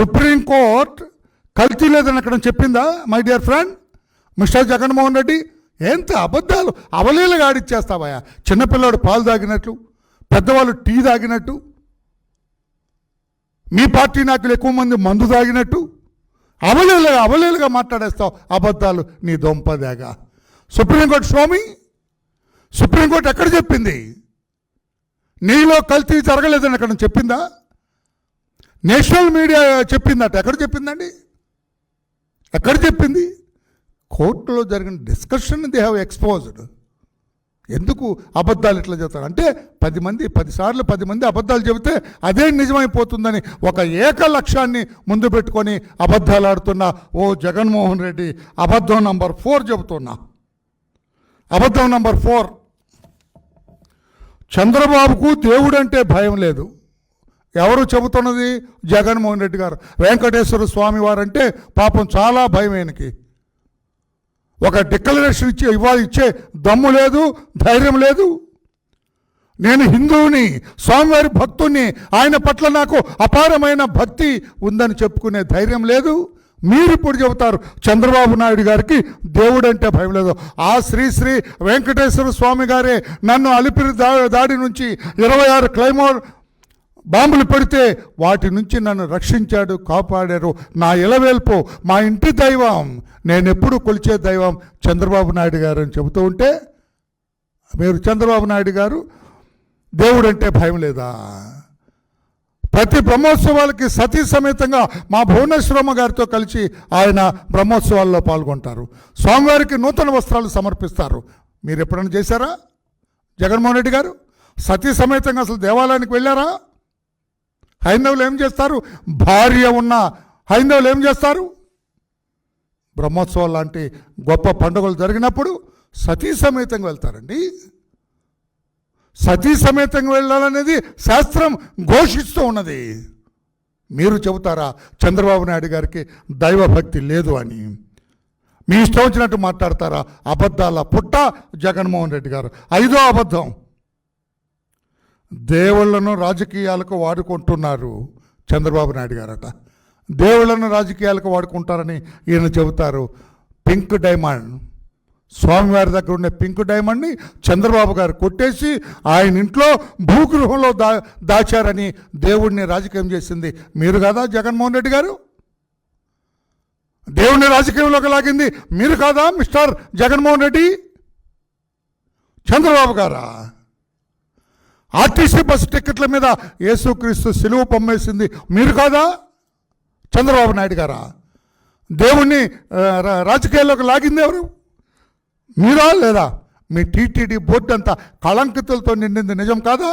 Supreme court కల్తీ లేదని అక్కడ చెప్పిందా my dear friend mister Jaganmohan Reddy ఎంత అబద్ధాలు అవలీలగా ఆడిచ్చేస్తావా చిన్నపిల్లాడు పాలు తాగినట్లు పెద్దవాళ్ళు టీ తాగినట్టు మీ పార్టీ నాయకులు ఎక్కువ మంది మందు తాగినట్టు అవలీలుగా అవలీలుగా మాట్లాడేస్తావు అబద్ధాలు నీ దొంపదేగా. సుప్రీంకోర్టు స్వామి సుప్రీంకోర్టు ఎక్కడ చెప్పింది? నీలో కల్తీ జరగలేదని అక్కడ చెప్పిందా? నేషనల్ మీడియా చెప్పిందట. ఎక్కడ చెప్పిందండి? ఎక్కడ చెప్పింది? కోర్టులో జరిగిన డిస్కషన్ దే హ్యావ్ ఎక్స్పోజ్డ్. ఎందుకు అబద్ధాలు ఇట్లా చెబుతారు అంటే పది మంది పదిసార్లు పది మంది అబద్ధాలు చెబితే అదే నిజమైపోతుందని ఒక ఏక లక్ష్యాన్ని ముందు పెట్టుకొని అబద్ధాలు ఆడుతున్న ఓ జగన్మోహన్ రెడ్డి అబద్ధం నంబర్ ఫోర్ చెబుతున్నా. అబద్ధం నంబర్ ఫోర్. చంద్రబాబుకు దేవుడంటే భయం లేదు. ఎవరు చెబుతున్నది? జగన్మోహన్ రెడ్డి గారు. వెంకటేశ్వర స్వామి వారంటే పాపం చాలా భయం ఆయనకి. ఒక డిక్లరేషన్ ఇచ్చి ఇవాళ ఇచ్చే దమ్ము లేదు ధైర్యం లేదు. నేను హిందువుని స్వామివారి భక్తుణ్ణి ఆయన పట్ల నాకు అపారమైన భక్తి ఉందని చెప్పుకునే ధైర్యం లేదు. మీరు ఇప్పుడు చెబుతారు చంద్రబాబు నాయుడు గారికి దేవుడు అంటే భయం లేదు. ఆ శ్రీ శ్రీ వెంకటేశ్వర స్వామి గారే నన్ను అలిపిరి దా దాడి నుంచి ఇరవై ఆరు క్లైమోర్ బాంబులు పెడితే వాటి నుంచి నన్ను రక్షించాడు కాపాడారు. నా ఇలవేల్పు మా ఇంటి దైవం. నేనెప్పుడు కొలిచే దైవం చంద్రబాబు నాయుడు గారు అని చెబుతూ ఉంటే మీరు చంద్రబాబు నాయుడు గారు దేవుడు అంటే భయం లేదా? ప్రతి బ్రహ్మోత్సవాలకి సతీ సమేతంగా మా భువనేశ్వరమ్మ గారితో కలిసి ఆయన బ్రహ్మోత్సవాల్లో పాల్గొంటారు. స్వామివారికి నూతన వస్త్రాలు సమర్పిస్తారు. మీరు ఎప్పుడైనా చేశారా? జగన్మోహన్ రెడ్డి గారు సతీ సమేతంగా అసలు దేవాలయానికి వెళ్ళారా? హైందవులు ఏం చేస్తారు? భార్య ఉన్న హైందవులు ఏం చేస్తారు? బ్రహ్మోత్సవాలు లాంటి గొప్ప పండుగలు జరిగినప్పుడు సతీ సమేతంగా వెళ్తారండి. సతీ సమేతంగా వెళ్ళాలనేది శాస్త్రం ఘోషిస్తూ ఉన్నది. మీరు చెబుతారా చంద్రబాబు నాయుడు గారికి దైవభక్తి లేదు అని? మీ ఇష్టం వచ్చినట్టు మాట్లాడతారా? అబద్ధాల పుట్ట జగన్మోహన్ రెడ్డి గారు. ఐదో అబద్ధం. దేవుళ్ళను రాజకీయాలకు వాడుకుంటున్నారు చంద్రబాబు నాయుడు గారట. దేవుళ్ళను రాజకీయాలకు వాడుకుంటారని ఈయన చెబుతారు. Pink diamond. స్వామివారి దగ్గర ఉండే పింక్ డైమండ్ని చంద్రబాబు గారు కొట్టేసి ఆయన ఇంట్లో భూగృహంలో దా దాచారని దేవుడిని రాజకీయం చేసింది. మీరు కదా జగన్మోహన్ రెడ్డి గారు? దేవుడిని రాజకీయంలోకి లాగింది. మీరు కాదా మిస్టర్ జగన్మోహన్ రెడ్డి? చంద్రబాబు గారా? ఆర్టీసీ బస్సు టికెట్ల మీద యేసుక్రీస్తు సిలువ పొమ్మేసింది. మీరు కాదా? చంద్రబాబు నాయుడు గారా? దేవుణ్ణి రాజకీయాల్లోకి లాగింది ఎవరు? మీరా లేదా? మీ టీటీడీ బోర్డు అంతా కళంకితులతో నిండింది నిజం కాదా?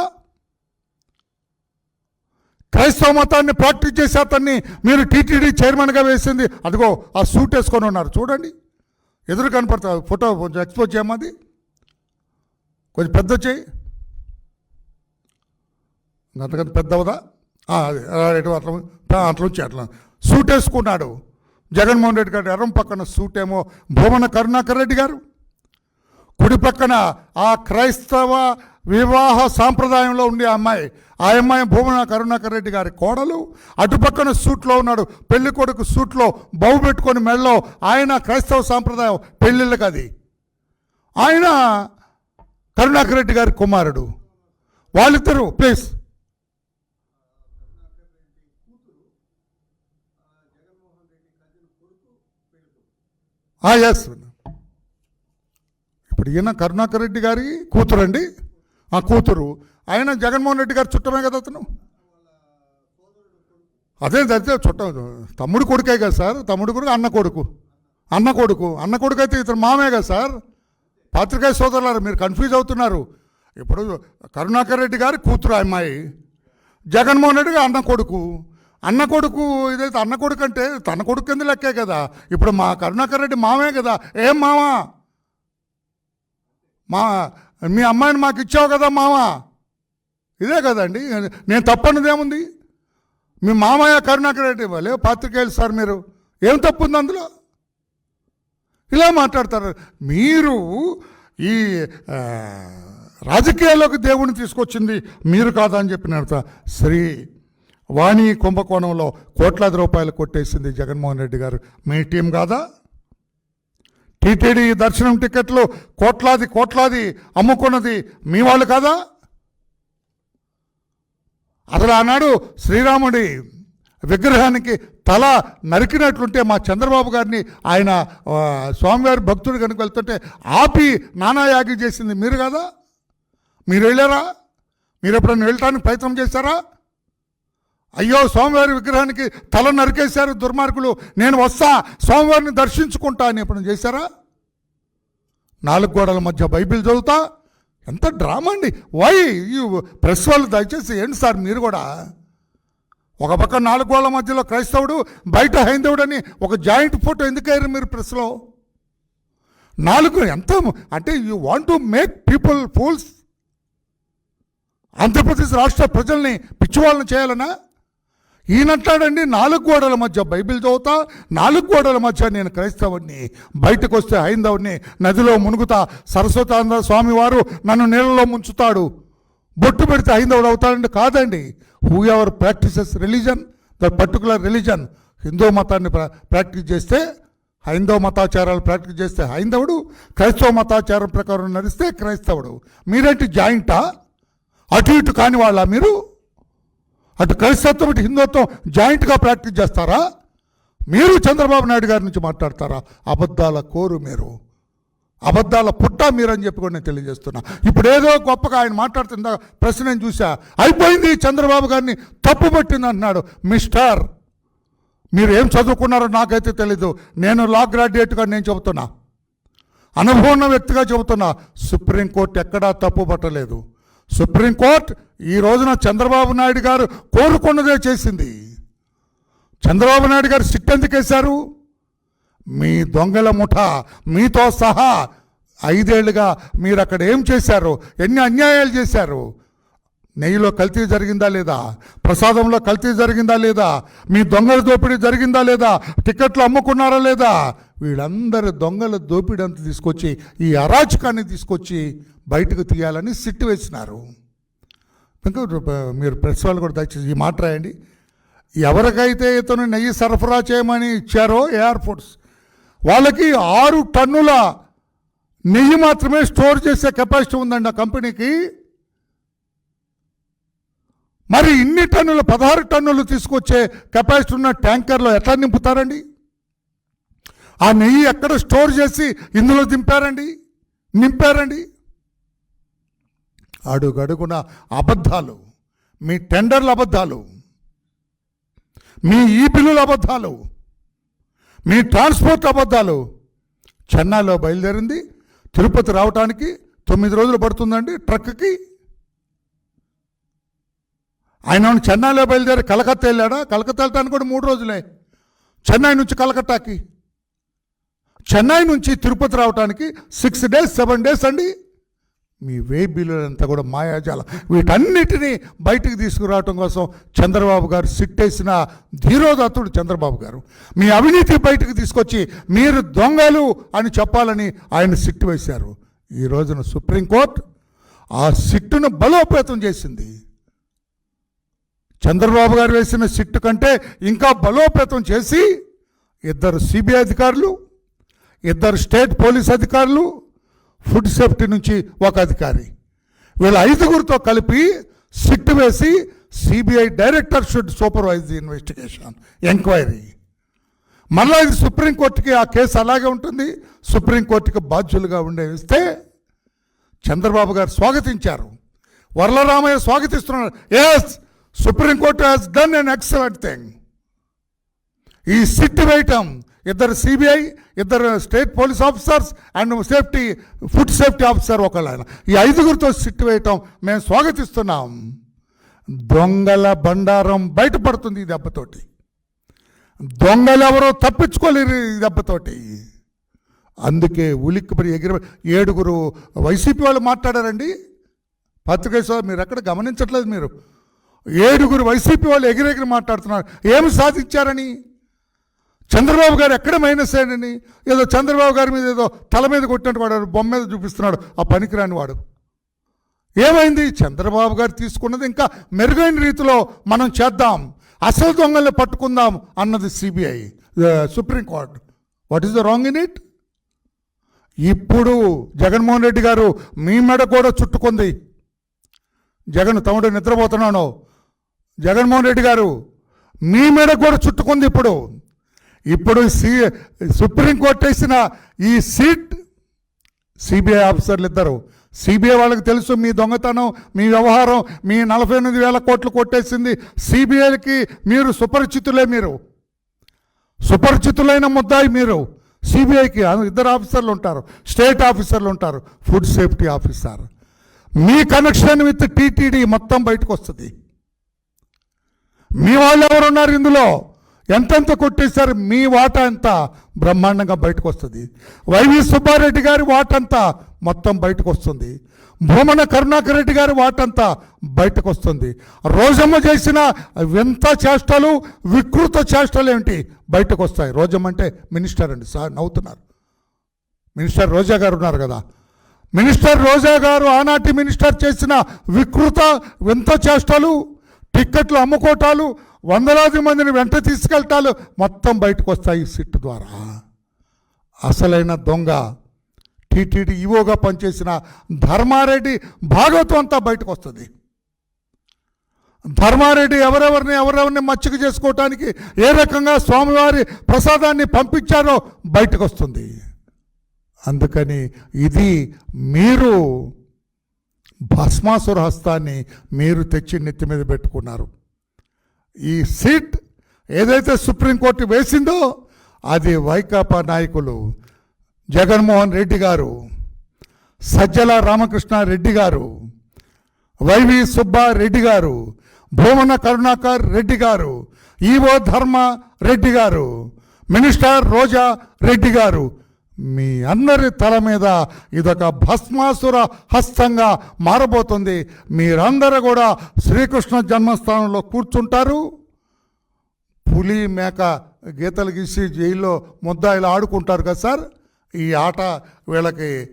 క్రైస్తవ మతాన్ని ప్రాక్టీస్ చేసే అతన్ని మీరు టీటీడీ చైర్మన్గా వేసింది. అదిగో ఆ సూట్ వేసుకొని ఉన్నారు. చూడండి. ఎదురు కనపడతా ఫోటో కొంచెం ఎక్స్పోజ్ చేయమది కొంచెం పెద్ద చేయి. అంతకంత పెద్ద అవుదా అట్లా అట్లా వచ్చి అట్లా సూట్ వేసుకున్నాడు. జగన్మోహన్ రెడ్డి గారు ఎర్రం పక్కన సూట్ ఏమో భూమన కరుణాకర్ రెడ్డి గారు. కుడి పక్కన ఆ క్రైస్తవ వివాహ సాంప్రదాయంలో ఉండే అమ్మాయి ఆ అమ్మాయి భూమన కరుణాకర్ రెడ్డి గారి కోడలు. అటుపక్కన సూట్లో ఉన్నాడు పెళ్ళి కొడుకు సూట్లో బౌ పెట్టుకొని మెళ్ళలో ఆయన క్రైస్తవ సాంప్రదాయం పెళ్ళిళ్ళకి అది. ఆయన కరుణాకర్ రెడ్డి గారి కుమారుడు. వాళ్ళిద్దరూ ప్లీజ్. ఎస్ ఇప్పుడు ఈయన కరుణాకర్ రెడ్డి గారి కూతురు అండి ఆ కూతురు. ఆయన జగన్మోహన్ రెడ్డి గారి చుట్టమే కదా అతను? అదే అదే చుట్టం తమ్ముడు కొడుకే కదా సార్. తమ్ముడు కొడుకు అన్న కొడుకు. అన్న కొడుకు. అన్న కొడుకు అయితే ఇతను మామే కదా సార్. పాత్రికాయ సోదరులారు మీరు కన్ఫ్యూజ్ అవుతున్నారు. ఇప్పుడు కరుణాకర్ రెడ్డి గారి కూతురు ఆ అమ్మాయి. జగన్మోహన్ రెడ్డి గారు అన్న కొడుకు. అన్న కొడుకు ఇదైతే అన్న కొడుకు అంటే తన కొడుకు కింద లెక్కే కదా. ఇప్పుడు మా కరుణాకర్ రెడ్డి మామే కదా. ఏం మావా? మా మీ అమ్మాయిని మాకు ఇచ్చావు కదా మావా? ఇదే కదండి. నేను తప్పన్నది ఏముంది మీ మామయ్య కరుణాకర్ రెడ్డి ఇవ్వాలి పాత్రికేయులు సార్ మీరు. ఏం తప్పు ఉంది అందులో? ఇలా మాట్లాడతారు. మీరు ఈ రాజకీయాల్లోకి దేవుడిని తీసుకొచ్చింది మీరు కాదని అని చెప్పిన శ్రీ వాణి కుంభకోణంలో కోట్లాది రూపాయలు కొట్టేసింది జగన్మోహన్ రెడ్డి గారు. మీ టీం కాదా? టీటీడీ దర్శనం టికెట్లు కోట్లాది కోట్లాది అమ్ముకున్నది మీ వాళ్ళు కాదా? అసలు ఆనాడు శ్రీరాముడి విగ్రహానికి తల నరికినట్లుంటే మా చంద్రబాబు గారిని ఆయన స్వామివారి భక్తుడు కనుక వెళ్తుంటే ఆపి నానాయాగి చేసింది మీరు కదా? మీరు వెళ్ళారా? మీరు ఎప్పుడైనా వెళ్ళటానికి ప్రయత్నం చేశారా? అయ్యో స్వామివారి విగ్రహానికి తల నరికేశారు దుర్మార్గులు. నేను వస్తా స్వామివారిని దర్శించుకుంటా అని ఎప్పుడైనా చేశారా? నాలుగు గోడల మధ్య బైబిల్ చదువుతా? ఎంత డ్రామా అండి. వై ఈ ప్రెస్ వాళ్ళు దయచేసి ఏంటి సార్ మీరు కూడా? ఒక పక్క నాలుగు గోడల మధ్యలో క్రైస్తవుడు బయట హైందవుడు అని ఒక జాయింట్ ఫోటో ఎందుకు అయ్యారు మీరు ప్రెస్లో? నాలుగు ఎంత అంటే you want to make people fools? Andhra Pradesh రాష్ట్ర ప్రజల్ని పిచ్చివాళ్ళని చేయాలనా? ఈయనంటాడండి నాలుగు గోడల మధ్య బైబిల్ చదువుతా నాలుగు గోడల మధ్య నేను క్రైస్తవుడిని బయటకు వస్తే హైందవుడిని నదిలో మునుగుతా సరస్వతానంద స్వామి వారు నన్ను నీళ్ళలో ముంచుతాడు. బొట్టు పెడితే హైందవుడు అవుతాడండి కాదండి. Whoever practises religion the particular religion Hindu మతాన్ని ప్రా- ప్రాక్టీస్ చేస్తే హైందవ మతాచారాలు ప్రాక్టీస్ చేస్తే హైందవుడు క్రైస్తవ మతాచారం ప్రకారం నడిస్తే క్రైస్తవుడు. మీరేంటి జాయింటా? అటు ఇటు కాని వాళ్ళ మీరు? అటు క్రైస్తత్వం ఇటు హిందుత్వం జాయింట్గా ప్రాక్టీస్ చేస్తారా? మీరు చంద్రబాబు నాయుడు గారి నుంచి మాట్లాడతారా? అబద్ధాల కోరు మీరు. అబద్ధాల పుట్ట మీరని చెప్పి కూడా నేను తెలియజేస్తున్నా. ఇప్పుడు ఏదో గొప్పగా ఆయన మాట్లాడుతుందా ప్రశ్న నేను చూసా అయిపోయింది చంద్రబాబు గారిని తప్పు పట్టింది అంటున్నాడు మిస్టర్. మీరు ఏం చదువుకున్నారో నాకైతే తెలీదు. నేను లా గ్రాడ్యుయేట్గా నేను చెబుతున్నా. అనుభవం వ్యక్తిగా చెబుతున్నా. సుప్రీంకోర్టు ఎక్కడా తప్పు పట్టలేదు. సుప్రీంకోర్టు ఈ రోజున చంద్రబాబు నాయుడు గారు కోరుకున్నదే చేసింది. చంద్రబాబు నాయుడు గారు సిట్ ఎందుకేశారు మీ దొంగల ముఠ మీతో సహా ఐదేళ్ళుగా మీరు అక్కడ ఏం చేశారు? ఎన్ని అన్యాయాలు చేశారు? నెయ్యిలో కల్తీ జరిగిందా లేదా? ప్రసాదంలో కల్తీ జరిగిందా లేదా? మీ దొంగల దోపిడీ జరిగిందా లేదా? టికెట్లు అమ్ముకున్నారా లేదా? వీళ్ళందరి దొంగల దోపిడీ అంతా తీసుకొచ్చి ఈ అరాచకాన్ని తీసుకొచ్చి బయటకు తీయాలని సిట్టు వేసినారు. ఇంకా మీరు ప్రెస్ వాళ్ళు కూడా దయచేసి ఈ మాట రాయండి. ఎవరికైతే ఇతను నెయ్యి సరఫరా చేయమని ఇచ్చారో ఎయిర్పోర్ట్స్ వాళ్ళకి ఆరు టన్నుల నెయ్యి మాత్రమే స్టోర్ చేసే కెపాసిటీ ఉందండి ఆ కంపెనీకి. మరి ఇన్ని టన్నులు పదహారు టన్నులు తీసుకొచ్చే కెపాసిటీ ఉన్న ట్యాంకర్లో ఎట్లా నింపుతారండి? ఆ నెయ్యి ఎక్కడ స్టోర్ చేసి ఇందులో దింపారండి? నింపారండి? అడుగడుగున అబద్ధాలు మీ టెండర్ల అబద్ధాలు మీ ఈ బిల్లుల అబద్ధాలు మీ ట్రాన్స్పోర్ట్ అబద్ధాలు చెన్నైలో బయలుదేరింది. తిరుపతి రావటానికి తొమ్మిది రోజులు పడుతుందండి ట్రక్కి. ఆయన చెన్నైలో బయలుదేరి కలకత్తా వెళ్ళాడా? కలకత్తా వెళ్ళటానికి కూడా మూడు రోజులే. చెన్నై నుంచి కలకత్తాకి. చెన్నై నుంచి తిరుపతి రావటానికి సిక్స్ డేస్ సెవెన్ డేస్ అండి. మీ వే బిల్లులంతా కూడా మాయాజాలం. వీటన్నిటినీ బయటికి తీసుకురావటం కోసం చంద్రబాబు గారు సిట్టేసిన ధీరోదత్తుడు చంద్రబాబు గారు. మీ అవినీతి బయటికి తీసుకొచ్చి మీరు దొంగలు అని చెప్పాలని ఆయన సిట్టు వేశారు. ఈ రోజున సుప్రీంకోర్టు ఆ సిట్టును బలోపేతం చేసింది. చంద్రబాబు గారు వేసిన సిట్టు కంటే ఇంకా బలోపేతం చేసి ఇద్దరు సిబిఐ అధికారులు ఇద్దరు స్టేట్ పోలీస్ అధికారులు ఫుడ్ సేఫ్టీ నుంచి ఒక అధికారి. వీళ్ళ ఐదుగురితో కలిపి సిట్ వేసి CBI director should supervise the investigation enquiry. మళ్ళీ ఇది సుప్రీంకోర్టుకి ఆ కేసు అలాగే ఉంటుంది. సుప్రీంకోర్టుకి బాధ్యులుగా ఉండేవిస్తే చంద్రబాబు గారు స్వాగతించారు. Varla Ramaiah స్వాగతిస్తున్నారు. Yes Supreme Court has done an excellent thing ఈ సిట్ వేయటం ఇద్దరు సిబిఐ ఇద్దరు state police officers and safety food safety officer ఒకళ్ళు ఆయన. ఈ ఐదుగురితో సిట్ వేయటం మేము స్వాగతిస్తున్నాం. దొంగల బండారం బయటపడుతుంది ఈ దెబ్బతోటి. దొంగలు ఎవరో తప్పించుకోలేరు ఈ దెబ్బతోటి. అందుకే ఉలిక్కిపడి ఎగిరి ఏడుగురు వైసీపీ వాళ్ళు మాట్లాడారండి. పత్రికేశ్వర మీరు ఎక్కడ గమనించట్లేదు మీరు. ఏడుగురు వైసీపీ వాళ్ళు ఎగిరెగిరి మాట్లాడుతున్నారు. ఏమి సాధించారని? చంద్రబాబు గారు ఎక్కడ మైనస్ అయ్యాడని ఏదో చంద్రబాబు గారి మీద ఏదో తల మీద కొట్టినట్టు వాడు బొమ్మ మీద చూపిస్తున్నాడు. ఆ పనికిరాని వాడు. ఏమైంది? చంద్రబాబు గారు తీసుకున్నది ఇంకా మెరుగైన రీతిలో మనం చేద్దాం అసలు దొంగల్ని పట్టుకుందాం అన్నది CBI Supreme Court what is the wrong in it ఇప్పుడు జగన్మోహన్ రెడ్డి గారు మీ మెడ కూడా చుట్టుకుంది. జగన్ తమడు నిద్రపోతున్నాను జగన్మోహన్ రెడ్డి గారు మీ మెడ కూడా చుట్టుకుంది ఇప్పుడు. ఇప్పుడు సి సుప్రీంకోర్టు వేసిన ఈ సీట్ సిబిఐ ఆఫీసర్లు ఇద్దరు. సిబిఐ వాళ్ళకి తెలుసు మీ దొంగతనం మీ వ్యవహారం మీ నలభై ఎనిమిది వేల కోట్లు కొట్టేసింది. సిబిఐకి మీరు సుపరిచితులే మీరు. సుపరిచితులైన ముద్దాయి మీరు. సిబిఐకి ఇద్దరు ఆఫీసర్లు ఉంటారు. స్టేట్ ఆఫీసర్లు ఉంటారు. Food safety officer. Me connection with TTD మొత్తం బయటకు వస్తుంది. మీ వాళ్ళు ఎవరున్నారు ఇందులో? ఎంతెంత కొట్టేశారు మీ వాటా ఎంత బ్రహ్మాండంగా బయటకు వస్తుంది వైవి సుబ్బారెడ్డి గారి వాటంతా మొత్తం బయటకు వస్తుంది భూమన కరుణాకర్ రెడ్డి గారి వాటంతా బయటకు వస్తుంది రోజమ్మ చేసిన వింత చేష్టలు వికృత చేష్టలు ఏంటి బయటకు వస్తాయి రోజమ్మ అంటే మినిస్టర్ అండి సార్ నవ్వుతున్నారు. మినిస్టర్ రోజా గారు ఉన్నారు కదా. మినిస్టర్ రోజా గారు ఆనాటి మినిస్టర్ చేసిన వికృత వింత చేష్టలు టిక్కెట్లు అమ్ముకోటాలు వందలాది మందిని వెంట తీసుకెళ్తాలు. మొత్తం బయటకు వస్తాయి సిట్ ద్వారా. అసలైన దొంగ టీటీడీ ఈవోగా పనిచేసిన ధర్మారెడ్డి భాగవతం అంతా బయటకు వస్తుంది. ధర్మారెడ్డి ఎవరెవరిని ఎవరెవరిని మచ్చిక చేసుకోవటానికి ఏ రకంగా స్వామివారి ప్రసాదాన్ని పంపించారో బయటకు వస్తుంది. అందుకని ఇది మీరు భస్మాసుర హస్తాన్ని మీరు తెచ్చి నెత్తి మీద పెట్టుకున్నారు. ఈ సీట్ ఏదైతే సుప్రీంకోర్టు వేసిందో అది వైకాపా నాయకులు జగన్మోహన్ రెడ్డి గారు సజ్జల రామకృష్ణారెడ్డి గారు వైవి సుబ్బారెడ్డి గారు భూమన కరుణాకర్ రెడ్డి గారు ఈవో ధర్మ రెడ్డి గారు మినిస్టర్ రోజా రెడ్డి గారు మీ అందరి తల మీద ఇదొక భస్మాసుర హస్తంగా మారబోతుంది. మీరందరూ కూడా శ్రీకృష్ణ జన్మస్థానంలో కూర్చుంటారు. పులి మేక గీతలు గీసి జైల్లో ముద్దాయిలు ఆడుకుంటారు కదా సార్? ఈ ఆట వీళ్ళకి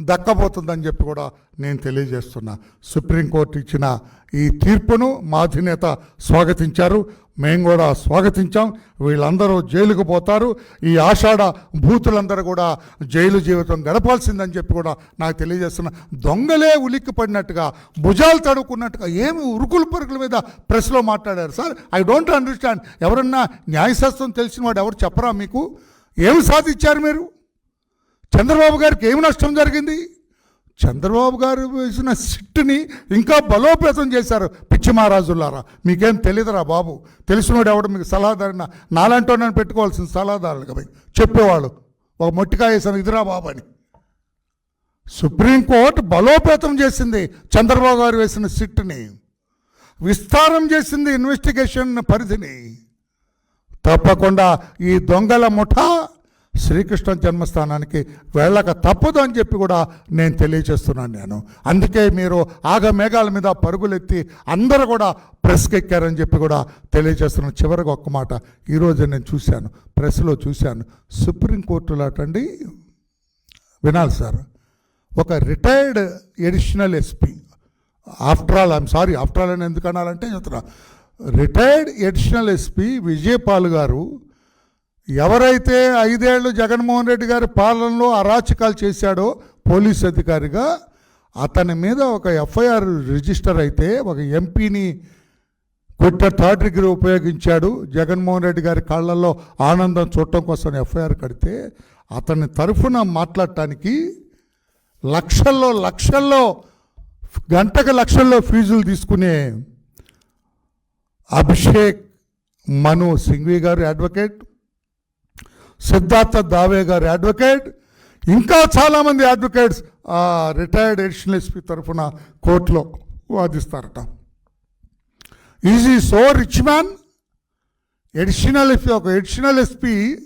దక్కబోతుందని చెప్పి కూడా నేను తెలియజేస్తున్నా. సుప్రీంకోర్టు ఇచ్చిన ఈ తీర్పును మా అధినేత స్వాగతించారు. మేము కూడా స్వాగతించాం. వీళ్ళందరూ జైలుకు పోతారు. ఈ ఆషాఢ భూతులందరూ కూడా జైలు జీవితం గడపాల్సిందని చెప్పి కూడా నాకు తెలియజేస్తున్నా. దొంగలే ఉలిక్కి పడినట్టుగా భుజాలు తడుకున్నట్టుగా ఏమి ఉరుకుల పరుకుల మీద ప్రెస్లో మాట్లాడారు. Sir I don't understand. ఎవరన్నా న్యాయశాస్త్రం తెలిసిన వాడు ఎవరు చెప్పరా మీకు? ఏమి సాధించారు మీరు? చంద్రబాబు గారికి ఏమి నష్టం జరిగింది? చంద్రబాబు గారు వేసిన సిట్టుని ఇంకా బలోపేతం చేశారు. పిచ్చి మహారాజులారా మీకేం తెలియదురా బాబు. తెలిసినోడు ఎవడు మీకు సలహాదారిన? నాలంటో నేను పెట్టుకోవాల్సిన సలహాదారులుగా పోయి చెప్పేవాళ్ళు ఒక మొట్టికాయ వేసాను ఇదిరా బాబు అని. సుప్రీంకోర్టు బలోపేతం చేసింది చంద్రబాబు గారు వేసిన సిట్టుని. విస్తారం చేసింది ఇన్వెస్టిగేషన్ పరిధిని. తప్పకుండా ఈ దొంగల ముఠా శ్రీకృష్ణ జన్మస్థానానికి వెళ్ళక తప్పదు అని చెప్పి కూడా నేను తెలియజేస్తున్నాను నేను. అందుకే మీరు ఆగ మేఘాల మీద పరుగులెత్తి అందరూ కూడా ప్రెస్కి ఎక్కారని చెప్పి కూడా తెలియజేస్తున్నాను. చివరికి ఒక్క మాట. ఈరోజు నేను చూశాను ప్రెస్లో చూశాను. సుప్రీంకోర్టులో అటండి వినాలి సార్. ఒక retired additional SP. After all I'm sorry after all అని ఎందుకు అనాలంటే చెప్తున్నా. రిటైర్డ్ ఎడిషనల్ ఎస్పీ విజయపాల్ గారు ఎవరైతే ఐదేళ్ళు జగన్మోహన్ రెడ్డి గారి పాలనలో అరాచకాలు చేశాడో పోలీస్ అధికారిగా అతని మీద ఒక ఎఫ్ఐఆర్ రిజిస్టర్ అయితే ఒక ఎంపీని కొట్టే థర్డ్ డిగ్రీ ఉపయోగించాడు. జగన్మోహన్ రెడ్డి గారి కాళ్ళల్లో ఆనందం చూడటం కోసం ఎఫ్ఐఆర్ కడితే అతని తరఫున మాట్లాడటానికి లక్షల్లో లక్షల్లో గంటకు లక్షల్లో ఫీజులు తీసుకునే అభిషేక్ మను సింఘ్వి గారు అడ్వకేట్ సిద్ధార్థ దావే గారి అడ్వకేట్. ఇంకా చాలామంది అడ్వకేట్స్ ఆ రిటైర్డ్ ఎడిషనల్ ఎస్పీ తరఫున కోర్టులో వాదిస్తారట. Is he so rich man additional SP ఒక ఎడిషనల్ ఎస్పీ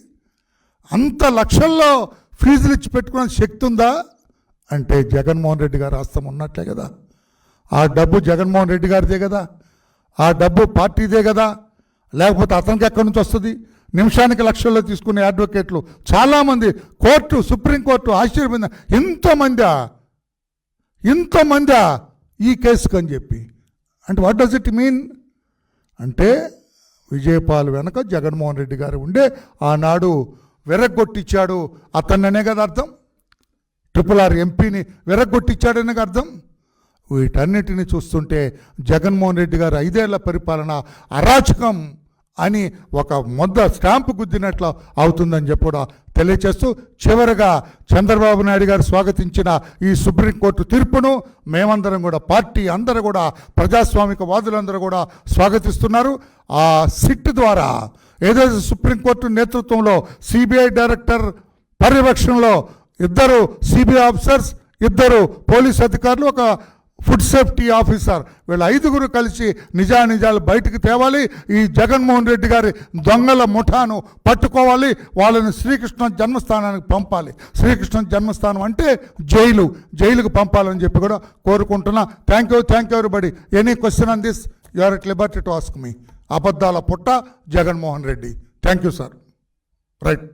అంత లక్షల్లో ఫీజులు ఇచ్చి పెట్టుకునే శక్తి ఉందా? అంటే జగన్మోహన్ రెడ్డి గారు హస్తం ఉన్నట్లే కదా. ఆ డబ్బు జగన్మోహన్ రెడ్డి గారిదే కదా. ఆ డబ్బు పార్టీదే కదా. లేకపోతే అతనికి ఎక్కడి నుంచి వస్తుంది? నిమిషానికి లక్షల్లో తీసుకునే అడ్వకేట్లు. చాలామంది కోర్టు సుప్రీంకోర్టు ఆశ్చర్యపోయింది ఎంతోమందా ఎంతోమందా ఈ కేసుకు అని చెప్పి. అంటే వాట్ డస్ ఇట్ మీన్ అంటే విజయపాల్ వెనక జగన్మోహన్ రెడ్డి గారు ఉండే ఆనాడు విరగొట్టించాడు అతన్ననే కదా అర్థం. ట్రిపుల్ ఆర్ ఎంపీని విరగ్గొట్టించాడనే అర్థం. వీటన్నిటిని చూస్తుంటే జగన్మోహన్ రెడ్డి గారు ఐదేళ్ళ పరిపాలన అరాచకం. అని ఒక మొద్ద స్టాంప్ గుద్దినట్లు అవుతుందని చెప్పి కూడా తెలియచేస్తూ చివరగా చంద్రబాబు నాయుడు గారు స్వాగతించిన ఈ సుప్రీంకోర్టు తీర్పును మేమందరం కూడా పార్టీ అందరూ కూడా ప్రజాస్వామిక వాదులందరూ కూడా స్వాగతిస్తున్నారు. ఆ సిట్ ద్వారా ఏదైతే సుప్రీంకోర్టు నేతృత్వంలో సిబిఐ డైరెక్టర్ పర్యవేక్షణలో ఇద్దరు సిబిఐ ఆఫీసర్స్ ఇద్దరు పోలీస్ అధికారులు ఒక ఫుడ్ సేఫ్టీ ఆఫీసర్. వీళ్ళ ఐదుగురు కలిసి నిజానిజాలు బయటకు తేవాలి. ఈ జగన్మోహన్ రెడ్డి గారి దొంగల ముఠాను పట్టుకోవాలి. వాళ్ళని శ్రీకృష్ణ జన్మస్థానానికి పంపాలి. శ్రీకృష్ణ జన్మస్థానం అంటే జైలు. జైలుకు పంపాలని చెప్పి కూడా కోరుకుంటున్నా. Thank you thank you everybody any question on this you are at liberty to ask me అబద్ధాల పుట్ట Jaganmohan Reddy. Thank you sir right